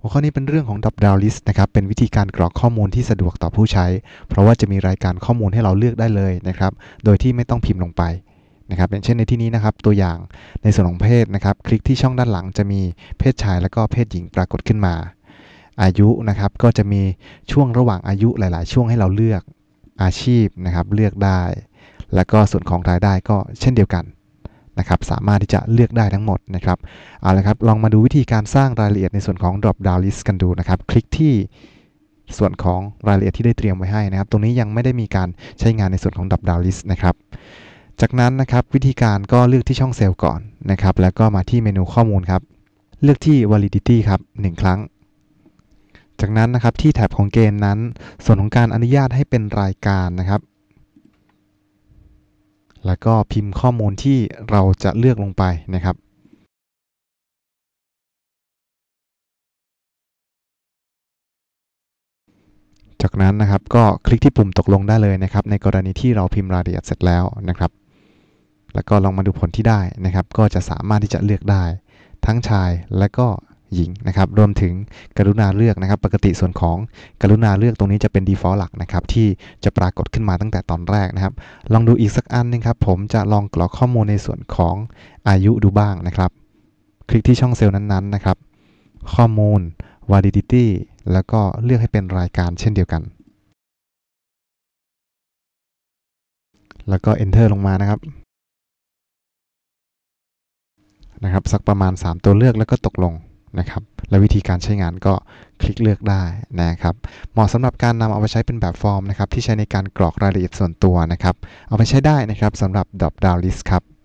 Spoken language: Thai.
หัวข้อนี้เป็นเรื่องของ drop down list นะครับ เป็นวิธีการกรอกข้อมูลที่สะดวกต่อผู้ใช้ เพราะว่าจะมีรายการข้อมูลให้เราเลือกได้เลยนะครับ โดยที่ไม่ต้องพิมพ์ลงไปนะครับอย่างเช่นในที่นี้นะครับ ตัวอย่างในส่วนของเพศนะครับ คลิกที่ช่องด้านหลังจะมีเพศชายและก็เพศหญิงปรากฏขึ้นมา อายุนะครับ ก็จะมีช่วงระหว่างอายุหลาย ๆ ช่วงให้เราเลือกอาชีพนะครับ เลือกได้ แล้วก็ส่วนของรายได้ก็เช่นเดียวกัน นะครับสามารถที่จะเลือกได้ทั้งหมดนะครับเอาละครับลองมาดูวิธีการสร้างรายละเอียดในส่วนของ drop down list กันดูนะครับ คลิกที่ส่วนของรายละเอียดที่ได้เตรียมไว้ให้นะครับ ตรงนี้ยังไม่ได้มีการใช้งานในส่วนของ drop down list นะครับจากนั้นนะครับวิธีการก็เลือกที่ช่องเซลล์ก่อนนะครับ แล้วก็มาที่เมนูข้อมูลครับ เลือกที่ validity ครับ 1 ครั้ง จากนั้นนะครับที่แท็บของเกณฑ์นั้น ส่วนของการอนุญาตให้เป็นรายการนะครับ แล้วก็พิมพ์ข้อมูลที่เราจะเลือกลงไปนะครับจากนั้นนะครับก็คลิกที่ปุ่มตกลงได้เลยนะครับ ในกรณีที่เราพิมพ์รายละเอียดเสร็จแล้วนะครับ แล้วก็ลองมาดูผลที่ได้นะครับ ก็จะสามารถที่จะเลือกได้ ทั้งชายและก็ หญิงนะครับรวมถึงกรุณาเลือกนะครับ ปกติส่วนของกรุณาเลือกตรงนี้จะเป็น default หลักนะครับ ที่จะปรากฏขึ้นมาตั้งแต่ตอนแรกนะครับ ลองดูอีกสักอันหนึงครับผมจะลองกรอกข้อมูลในส่วนของอายุดูบ้างนะครับ คลิกที่ช่องเซลล์นั้นๆนะครับ ข้อมูล validity แล้วก็เลือกให้เป็นรายการเช่นเดียวกัน แล้วก็ enter ลงมานะครับนะครับสักประมาณ 3 ตัวเลือกแล้วก็ตกลง นะครับ และวิธีการใช้งานก็คลิกเลือกได้นะครับ เหมาะสำหรับการนำเอาไปใช้เป็นแบบฟอร์มนะครับที่ใช้ในการกรอกรายละเอียดส่วนตัวนะครับ เอาไปใช้ได้นะครับสำหรับ drop down list ครับ